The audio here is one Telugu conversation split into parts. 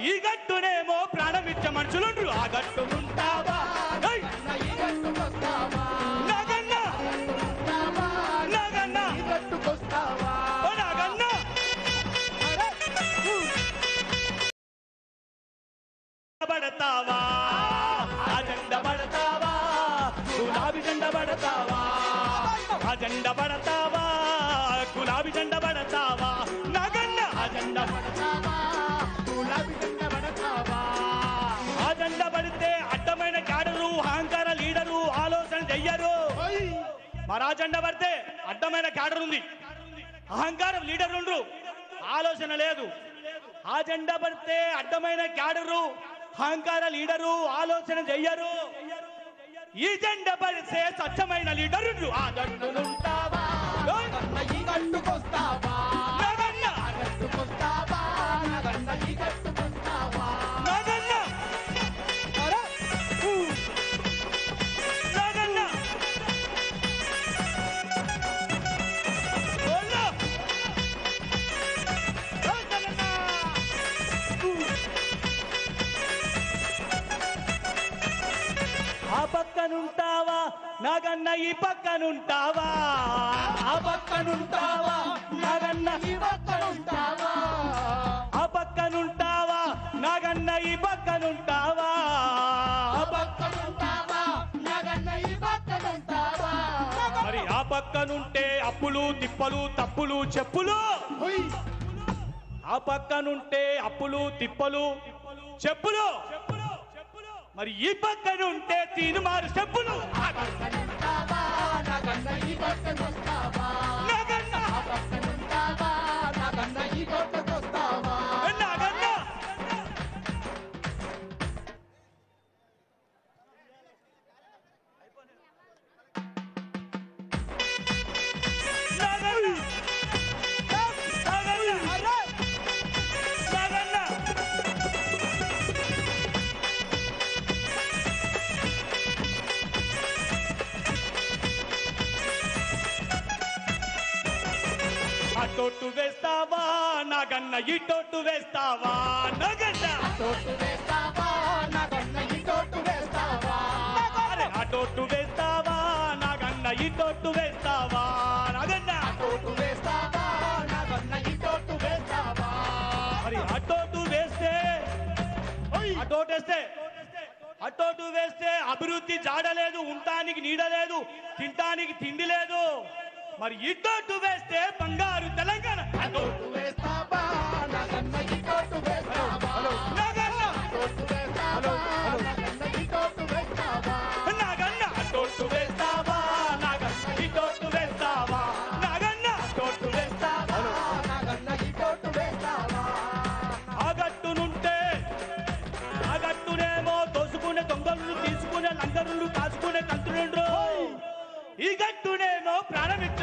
మరి ఈ గట్టునేమో ప్రాణమిచ్చ మనుషులుండ్రు. ఆ గట్టునుంటావా ఏయ్! పడతావా? ఆ పడతావా? గులాబీ జెండ పడతావా? ఆ పడతావా? గులాబీ జెండ పడతావా? నాగన్న! ఆ జెండ మరి జెండా పడితే అడ్డమైన క్యాడర్ ఉంది. అహంకారం లీడర్లు ఉండరు. ఆలోచన లేదు. ఆ జెండా పడితే అడ్డమైన క్యాడరు అహంకార లీడరు ఆలోచన చెయ్యరు. ఈ జెండా పడితే స్వచ్ఛమైన లీడర్ ఆ జెండనుంటావా ఓయ్! నాగన్న ఈ పక్కనుంటావా? ఆ పక్కనుంటావా? నాగన్న ఆ పక్కనుంటావా? నాగన్న ఈ పక్కనుంటావా? ఆ పక్క మరి ఆ పక్కనుంటే అప్పులు తిప్పలు తప్పులు చెప్పులు? ఆ పక్కనుంటే అప్పులు తిప్పలు చెప్పులు? మరి ఈ పక్కనుంటే తీనుమారు చెప్పులు. నాగన్న నాగన్న అటోటు వేస్తావా? నాగన్న ఇటోటు వేస్తావా? నాగన్న! అరే అటోటు వేస్తావా? నాగన్న ఇటోటు వేస్తావా? నాగన్న! మరి అటోటు వేస్తే అటోటు వేస్తే అటోటు వేస్తే అభివృద్ధి జాడలేదు ఉండటానికి నీడలేదు తింటానికి తినటానికి తిండి లేదు. మరి ఇటోటు వేస్తే బంగారు తెలంగాణ వేస్తా.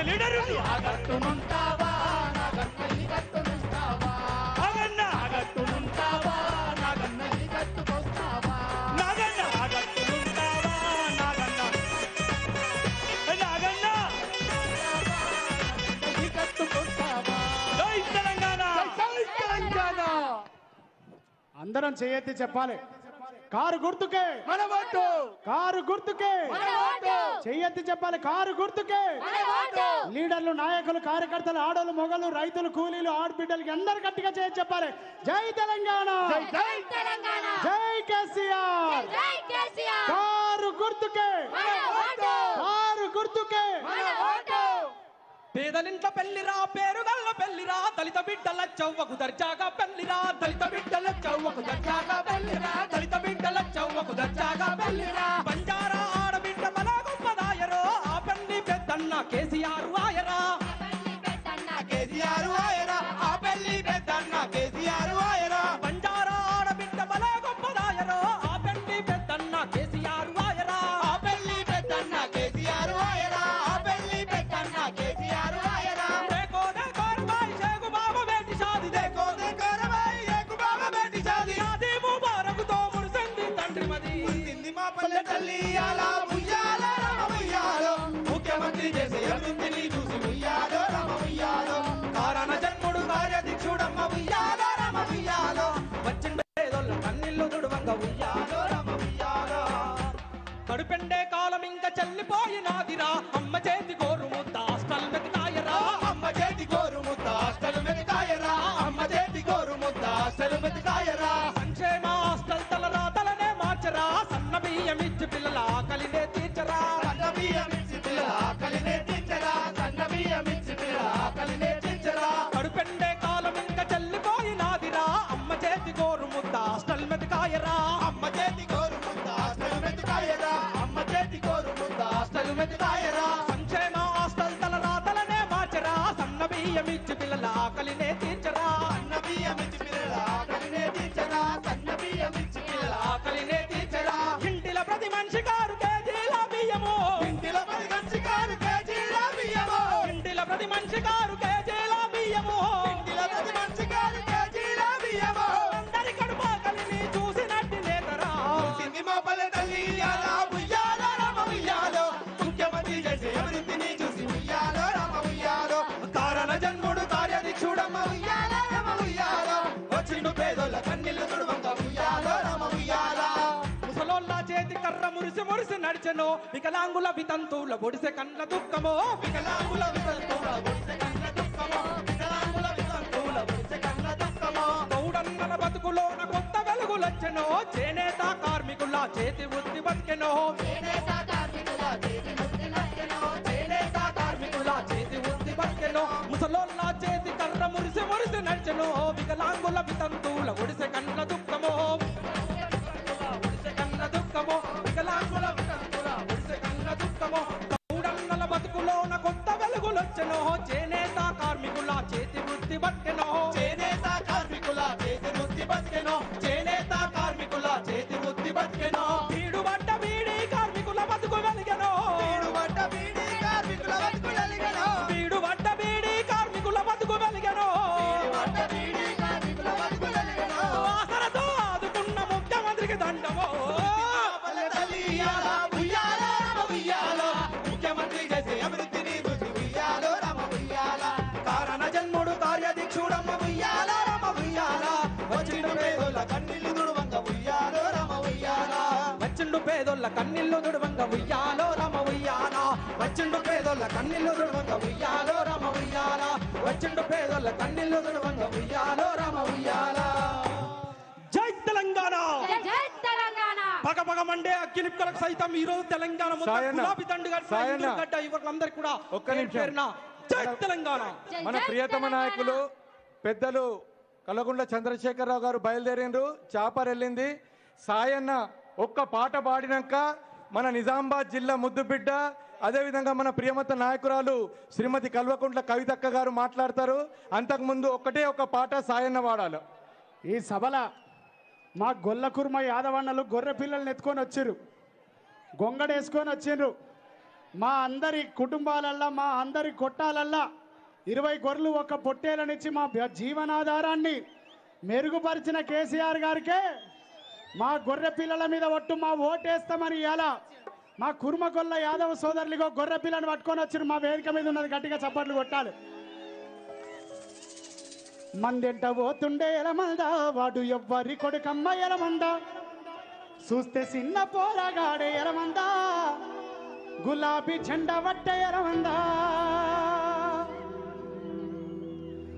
లీడరు. ఆగన్న ఆగట్టునుంటావా అందరం చేయెత్తి చెప్పాలి. కారు గుర్తుకే. మన ఓటు కారు గుర్తుకే. మన ఓటు చెయ్యెత్తి చెప్పాలి కారు గుర్తుకే. మన ఓటు లీడర్లు నాయకులు కార్యకర్తలు ఆడలు మొగలు రైతులు కూలీలు ఆడబిడ్డలకి అందరు గట్టిగా చేయొచ్చు చెప్పాలి. జై తెలంగాణ. జై జై తెలంగాణ. జై కేసీఆర్. జై కేసీఆర్. కారు గుర్తుకే. మన ఓటు కారు గుర్తుకే మన ఓటు పేదలింట్ల పెళ్ళిరా పేరుగల్ల పెళ్ళిరా దళిత బిడ్డల చవ్వకు దర్జాగా పెళ్ళిరా దళిత బిడ్డల చవ్వకు దర్జాగా పెళ్ళిరా దళిత బిడ్డల చవ్వకు దర్జాగా పెళ్ళిరా బంజారా ఆడబిడ్డ మన గొప్పదాయరో ఆ పెళ్ళి పెద్దన్న కేసీఆర్ వాయరా. కేసీఆర్ వాయరా ఆ పెళ్ళి పెద్దన్న కేసీఆర్ వాయరా. చల్లిపోయినాదిరా. అమ్మ చేతి గోరు ముద్ద హాస్టల్ మెతికాయరా అమ్మ చేతి గోరు ముద్ద హాస్టల్ మెతికాయరా అమ్మ చేతి గోరు ముద్ద హాస్టల్ మెతికాయరా సంక్షేమ హాస్టల్ తలరా తలనే మార్చరా. సన్న బియ్యం ఇచ్చి పిల్లల ఆకలినే తీర్చరా. సన్న బియ్యం మురిసి మురిసి నడిచెను. వికలాంగుల వితంతువుల ఒడిసె కండ్ల దుఃఖమో. వికలాంగుల వితంతువుల గుడిసె కన్న దుఃఖమో. వికలాంగుల వితంతువుల గుడిసె కన్న దుఃఖమో. గౌడన్నల బతుకులోన కొత్త వెలుగులొచ్చెను. చేనేత కార్మికుల చేతి వృత్తి బతికెను. చేనేత కార్మికుల చేతి వృత్తి నచ్చెను చేనేత కార్మికుల చేతి వృత్తి బతికెను. ముసలోళ్ళ చేతి కర్ర మురిసి మురిసి నడిచెను. వికలాంగుల వితంతువుల ఒడిసె కండ్ల కులొచ్చెనో చేనేత కార్మికుల చేతి వృత్తి బట్టెనో పేదోళ్ళ కన్నీళ్ళు దుడవంగ ఉయ్యాలో రమ ఉయ్యాల. వచ్చిండు పేదోళ్ళ కన్నీళ్ళు దుడవంగ ఉయ్యాలో రమ ఉయ్యాల. వచ్చిండు పేదోళ్ళ కన్నీళ్ళు దుడవంగ ఉయ్యాలో రమ ఉయ్యాల. జై తెలంగాణ! జై జై తెలంగాణ! పగ పగ మండే అగ్గినిప్పులకు సైతం ఈ రోజు తెలంగాణ. గులాబీ దండు గడ్డ ఇవరందరికీ కూడా ఒక్క నిమిషం. జై తెలంగాణ! మన ప్రియతమ. నాయకులు పెద్దలు కలగుండ్ల చంద్రశేఖరరావు గారు బయలుదేరిండ్రు చాపర్ వెళ్ళింది సాయన్న ఒక్క పాట పాడినాక మన నిజామాబాద్ జిల్లా ముద్దుబిడ్డ అదేవిధంగా మన ప్రియమత నాయకురాలు శ్రీమతి కల్వకుంట్ల కవితక్క గారు మాట్లాడతారు. అంతకుముందు ఒకటే ఒక పాట సాయన్న వాడాలి. ఈ సభల మా గొల్లకుర్మ యాదవన్నలు గొర్రె పిల్లల్ని ఎత్తుకొని వచ్చిర్రు. గొంగడేసుకొని వచ్చిండ్రు మా అందరి కుటుంబాలల్లా మా అందరి కొట్టాలల్లా ఇరవై గొర్రెలు ఒక పొట్టేలనిచ్చి మా జీవనాధారాన్ని మెరుగుపరిచిన కేసీఆర్ గారికే మా గొర్రె పిల్లల మీద ఒట్టు మా ఓటేస్తామని ఎలా? మా కుర్మగొల్ల యాదవ సోదరులుగో గొర్రె పిల్లని పట్టుకొని వచ్చిరు మా వేదిక మీద ఉన్నది గట్టిగా చప్పట్లు కొట్టాలి. మందెంట పోతుండే ఎలమందా వాడు ఎవ్వరి కొడుకమ్మ ఎలమందా? చూస్తే చిన్న పోరగాడే ఎలమందా గులాబీ జెండా వట్టే ఎలమందా?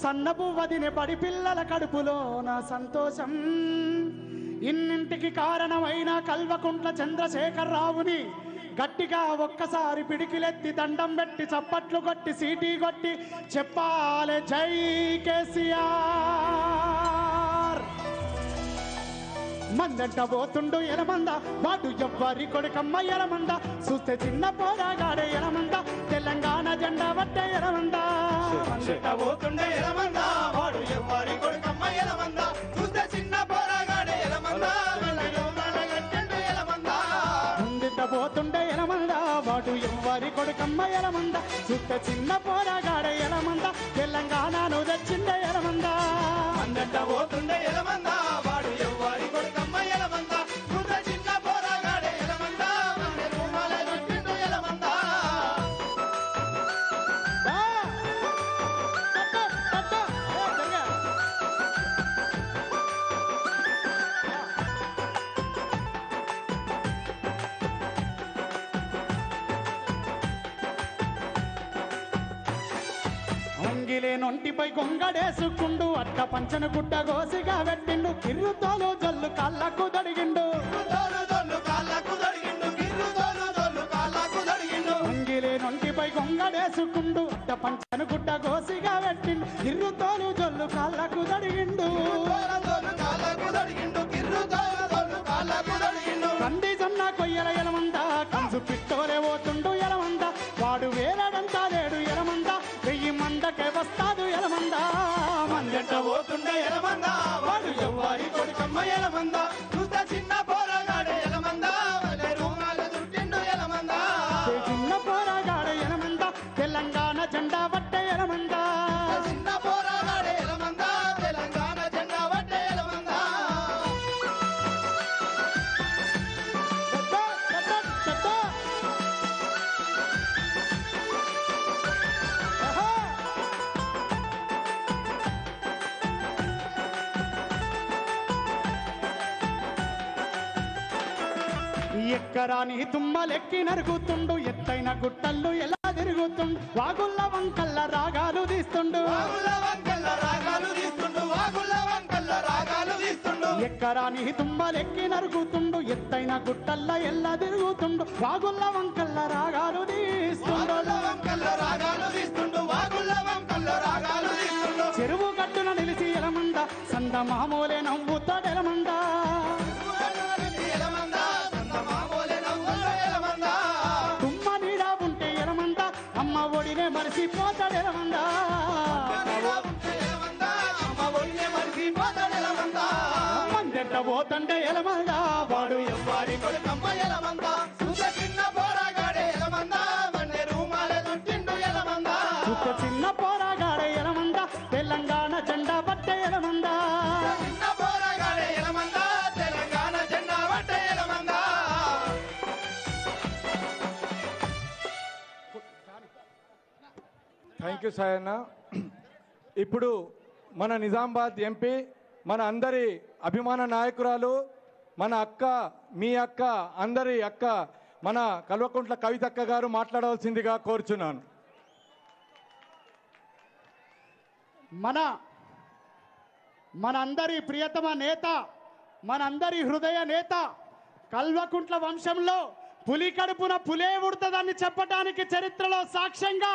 సన్నపు వదిన బడి పిల్లల కడుపులో నా సంతోషం. ఇన్నింటికి కారణమైన కల్వకుంట్ల చంద్రశేఖరరావుని గట్టిగా ఒక్కసారి పిడికిలెత్తి దండం పెట్టి చప్పట్లు కొట్టి సీటీ కొట్టి చెప్పాలి జై కేసీఆర్. మందంట పోతుండు ఎలమంద వాడు ఎవ్వరి కొడుకమ్మ ఎలమంద చూస్తే చిన్న పోరాగాడే ఎలమంద తెలంగాణ జెండా పట్టే ఎలమంద మందట పోతుండే ఎలమంద వాడు ఎవ్వరి కొడుకమ్మ ఎలమంద చూస్తే చిన్న పోరాగాడే ఎలమంద ముందింట పోతుండే ఎలమంద నాడు ఎవ్వరి కొడుకమ్మ ఎలమంద. చుట్ట చిన్న పోరాగాడ ఎలమంద. తెలంగాణను తెచ్చిండ ఎలమంద. అన్నట్ట పోతుండే ఎలమంద. వాడు ఎవ్వరి కొడుకమ్మ అంగిలే నొంటిపై గొంగడేసుకుండు. అట్ట పంచన గుడ్డ గోసిగా పెట్టిండు కిర్రుతోలు జల్లు కళ్ళకు దడిగిండు. కాళ్ళకు అంగిలే నొంటిపై గొంగడేసుకుండు. అట్ట పంచను గుడ్డ గోసిగా పెట్టిండు కిర్రుతోలు జల్లు కళ్ళకు దడిగిండు. వెంట పోతుండే ఎలమందా వాడు ఎవ్వరి కొడుకమ్మ ఎలమందా ఎక్కరాని తుమ్మలెక్కి నరుగుతుండు. ఎత్తైన గుట్టల్లో ఎలా తిరుగుతుండు. వాగుల్ల వంకల్ల రాగాలు తీస్తుండు. ఎక్కరాని తుమ్మలెక్కి నరుగుతుండు. ఎత్తైన గుట్టల్ల ఎలా తిరుగుతుండు. వాగుల్ల వంకల్ల రాగాలు తీస్తుండు. చెరువు గట్టున నిలిచి ఎలమంద సంద మామూలే నవ్వుతాడెలమంద మందెట్ట పోతంటే ఎలమంద వాడు వారి కొడుకమ్మ ఎలమంద. సుత చిన్న పోరాగాడే ఎలమంద మన రూమాల చుట్టిండు ఎలమంద. చుట్ట చిన్న పోరాగాడ ఎలమంద తెలంగాణ జెండా పట్టే ఎలమంద. చిన్న పోరాగాడే ఎలమంద తెలంగాణ జెండా పట్టే ఎలమంద. థ్యాంక్ యూ సాయన్న ఇప్పుడు మన నిజామాబాద్ ఎంపీ మన అందరి అభిమాన నాయకురాలు మన అక్క మీ అక్క అందరి అక్క మన కల్వకుంట్ల కవితక్క గారు మాట్లాడవలసిందిగా కోరుచున్నాను. మన మనందరి ప్రియతమ నేత మనందరి హృదయ నేత కల్వకుంట్ల వంశంలో పులి కడుపున పులే ఉడతదని చెప్పడానికి చరిత్రలో సాక్ష్యంగా